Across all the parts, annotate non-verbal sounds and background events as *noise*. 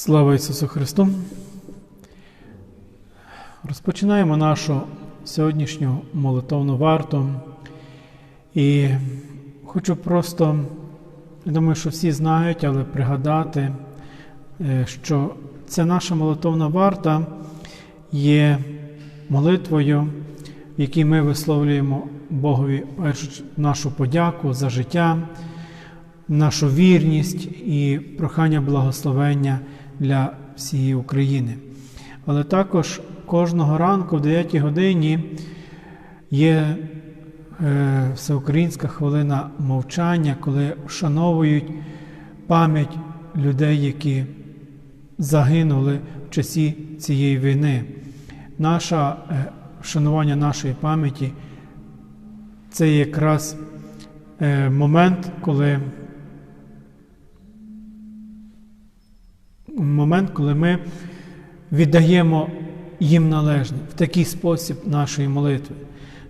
Слава Ісусу Христу! Розпочинаємо нашу сьогоднішню молитовну варту. І хочу просто, я думаю, що всі знають, але пригадати, е, що ця наша молитовна варта є молитвою, в якій ми висловлюємо Богові нашу подяку за життя, нашу вірність і прохання благословення для всієї України. Але також кожного ранку в 9 годині є е, всеукраїнська хвилина мовчання, коли вшановують пам'ять людей, які загинули в часі цієї війни. Наше вшанування нашої пам'яті це якраз е, момент, коли момент, коли ми віддаємо їм належне в такий спосіб нашої молитви.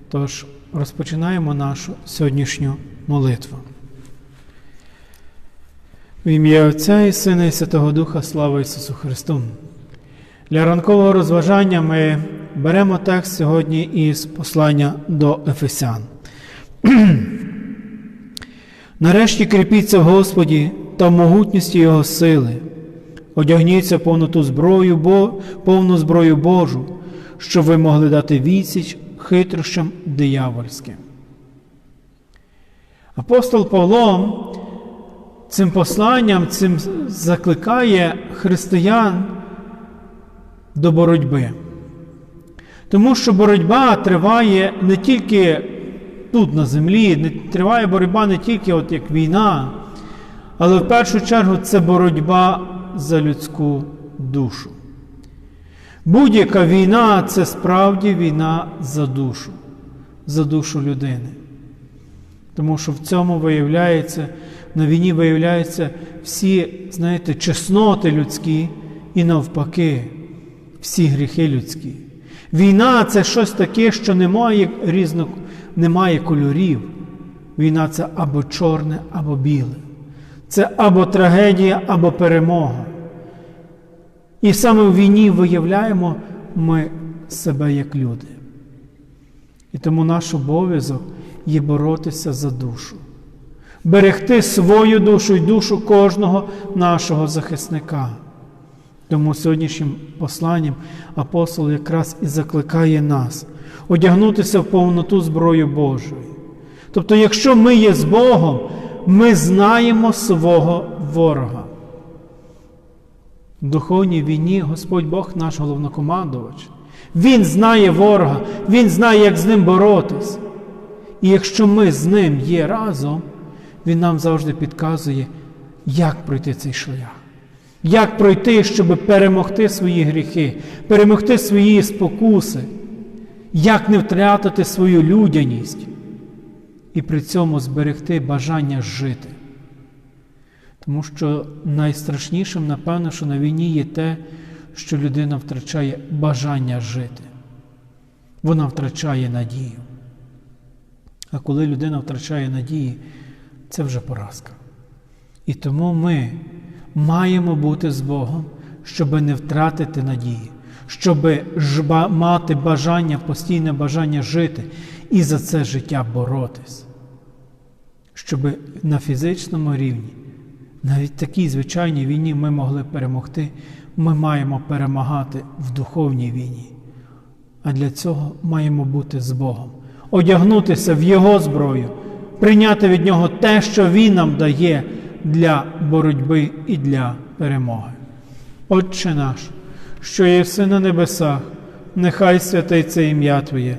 Тож розпочинаємо нашу сьогоднішню молитву. В ім'я Отця і Сина і Святого Духа, слава Ісусу Христу. Для ранкового розважання ми беремо текст сьогодні із послання до Ефесян. *clears throat* Нарешті кріпіться в Господі та в могутності Його сили. Одягніться повноту зброю, бо, повну зброю Божу, щоб ви могли дати відсіч хитрощам диявольським. Апостол Павло цим посланням цим закликає християн до боротьби. Тому що боротьба триває не тільки тут на землі, не триває боротьба не тільки от як війна, але в першу чергу це боротьба за людську душу. Будь-яка війна це справді війна за душу, за душу людини. Тому що в цьому виявляється, на війні виявляються всі, знаєте, чесноти людські і навпаки, всі гріхи людські. Війна це щось таке, що немає різних, немає кольорів. Війна це або чорне, або біле. Це або трагедія, або перемога. І саме в війні виявляємо ми себе як люди. І тому наш обов'язок є боротися за душу, берегти свою душу і душу кожного нашого захисника. Тому сьогоднішнім посланням апостол якраз і закликає нас одягнутися в повноту зброю Божої. Тобто, якщо ми є з Богом, ми знаємо свого ворога. В духовній війні Господь Бог наш головнокомандувач. Він знає ворога, Він знає, як з ним боротись. І якщо ми з ним є разом, Він нам завжди підказує, як пройти цей шлях. Як пройти, щоб перемогти свої гріхи, перемогти свої спокуси, як не втратити свою людяність і при цьому зберегти бажання жити. Тому що найстрашнішим, напевно, що на війні є те, що людина втрачає бажання жити. Вона втрачає надію. А коли людина втрачає надії, це вже поразка. І тому ми маємо бути з Богом, щоб не втратити надії, щоб мати бажання, постійне бажання жити і за це життя боротись. Щоб на фізичному рівні, навіть такій звичайній війні ми могли перемогти, ми маємо перемагати в духовній війні. А для цього маємо бути з Богом, одягнутися в Його зброю, прийняти від Нього те, що Він нам дає для боротьби і для перемоги. Отче наш, що єси на небесах, нехай святиться ім'я Твоє,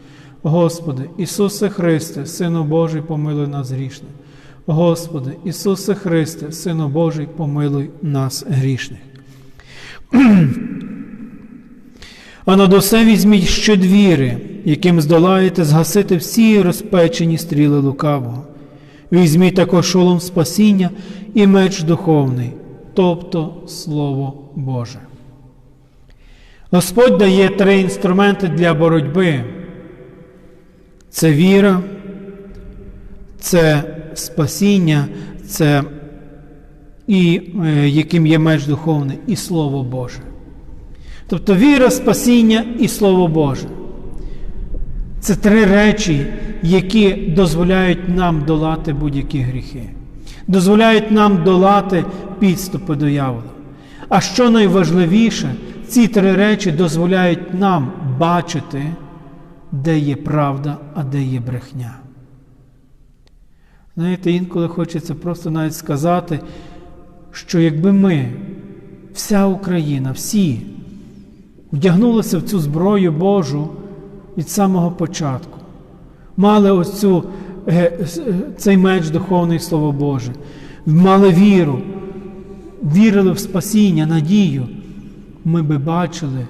Господи, Ісусе Христе, Сину Божий, помилуй нас грішних. Господи, Ісусе Христе, Сину Божий, помилуй нас грішних. *clears throat* А над усе візьміть щодвіри, яким здолаєте згасити всі розпечені стріли лукавого. Візьміть також шолом спасіння і меч духовний, тобто Слово Боже. Господь дає три інструменти для боротьби: це віра, це спасіння, це і е, яким є меч духовний, і Слово Боже. Тобто віра, спасіння і Слово Боже. Це три речі, які дозволяють нам долати будь-які гріхи, дозволяють нам долати підступи до явола. А що найважливіше, ці три речі дозволяють нам бачити, де є правда, а де є брехня. Знаєте, інколи хочеться просто навіть сказати, що якби ми, вся Україна, всі, вдягнулися в цю зброю Божу від самого початку, мали ось цю, цей меч духовний Слово Боже, мали віру, вірили в спасіння, надію, ми би бачили,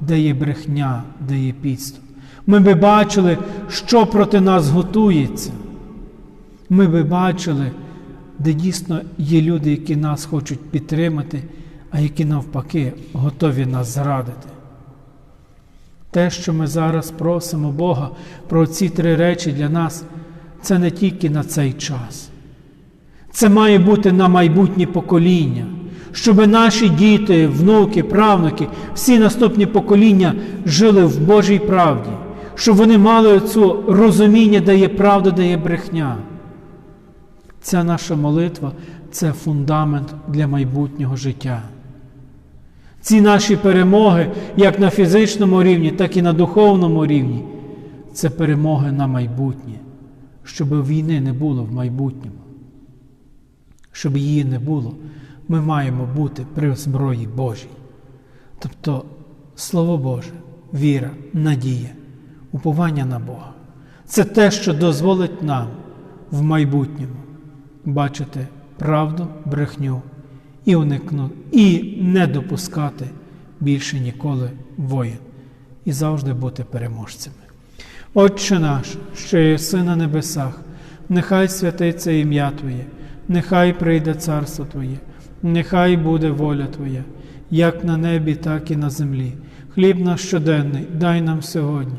де є брехня, де є підступ. Ми би бачили, що проти нас готується. Ми би бачили, де дійсно є люди, які нас хочуть підтримати, а які навпаки готові нас зрадити. Те, що ми зараз просимо Бога про ці три речі для нас, це не тільки на цей час. Це має бути на майбутнє покоління, щоб наші діти, внуки, правнуки, всі наступні покоління жили в Божій правді, щоб вони мали цю розуміння, де є правда, де є брехня. Ця наша молитва це фундамент для майбутнього життя. Ці наші перемоги, як на фізичному рівні, так і на духовному рівні, це перемоги на майбутнє, щоб війни не було в майбутньому. Щоб її не було, ми маємо бути при зброї Божій. Тобто Слово Боже, віра, надія, уповання на Бога. Це те, що дозволить нам в майбутньому бачити правду, брехню і уникнути, і не допускати більше ніколи воїн, і завжди бути переможцями. Отче наш, що єси на небесах, нехай святиться ім'я Твоє, нехай прийде царство Твоє, нехай буде воля Твоя, як на небі, так і на землі. Хліб наш щоденний, дай нам сьогодні,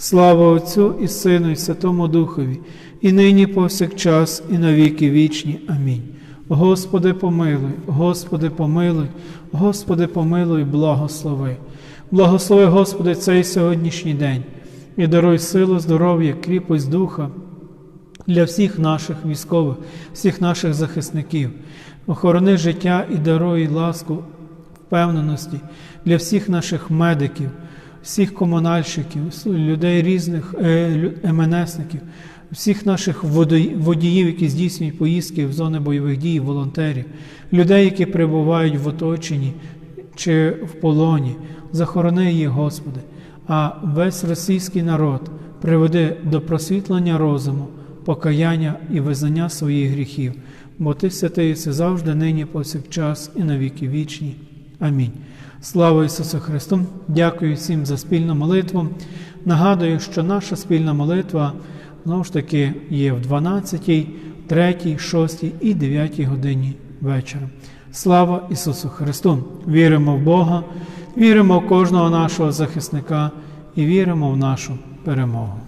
Слава Отцю і Сину, і Святому Духові, і нині, повсякчас, і на віки вічні. Амінь. Господи, помилуй, Господи, помилуй, Господи, помилуй, благослови. Благослови, Господи, цей сьогоднішній день і даруй силу, здоров'я, кріпость духа для всіх наших військових, всіх наших захисників. Охорони життя і даруй ласку, впевненості для всіх наших медиків, всіх комунальщиків, людей різних МНСників, всіх наших водіїв, які здійснюють поїздки в зони бойових дій, волонтерів, людей, які перебувають в оточенні чи в полоні. Захорони їх, Господи, а весь російський народ приведи до просвітлення розуму, покаяння і визнання своїх гріхів. бо Ти святий єси завжди, нині, повсякчас і на віки вічні. Амінь. Слава Ісусу Христу! Дякую всім за спільну молитву. Нагадую, що наша спільна молитва знову ж таки є в 12, 3, 6 і 9 годині вечора. Слава Ісусу Христу! Віримо в Бога, віримо в кожного нашого захисника і віримо в нашу перемогу.